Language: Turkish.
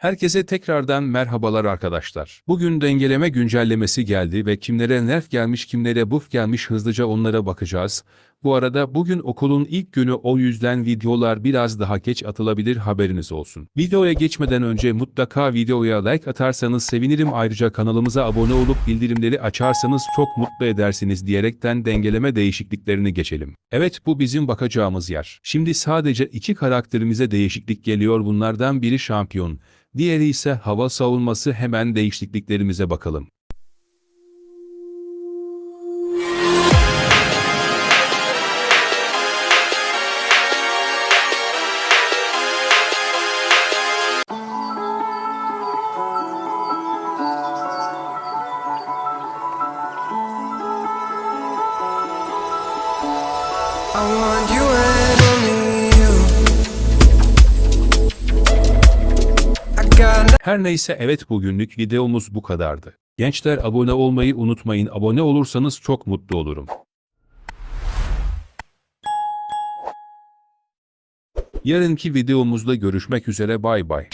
Herkese tekrardan merhabalar arkadaşlar. Bugün dengeleme güncellemesi geldi ve kimlere nerf gelmiş kimlere buff gelmiş hızlıca onlara bakacağız. Bu arada bugün okulun ilk günü o yüzden videolar biraz daha geç atılabilir haberiniz olsun. Videoya geçmeden önce mutlaka videoya like atarsanız sevinirim ayrıca kanalımıza abone olup bildirimleri açarsanız çok mutlu edersiniz diyerekten dengeleme değişikliklerini geçelim. Evet bu bizim bakacağımız yer. Şimdi sadece iki karakterimize değişiklik geliyor bunlardan biri şampiyon. Diğeri ise hava savunması hemen değişikliklerimize bakalım. Her neyse evet bugünlük videomuz bu kadardı. Gençler abone olmayı unutmayın. Abone olursanız çok mutlu olurum. Yarınki videomuzda görüşmek üzere bay bay.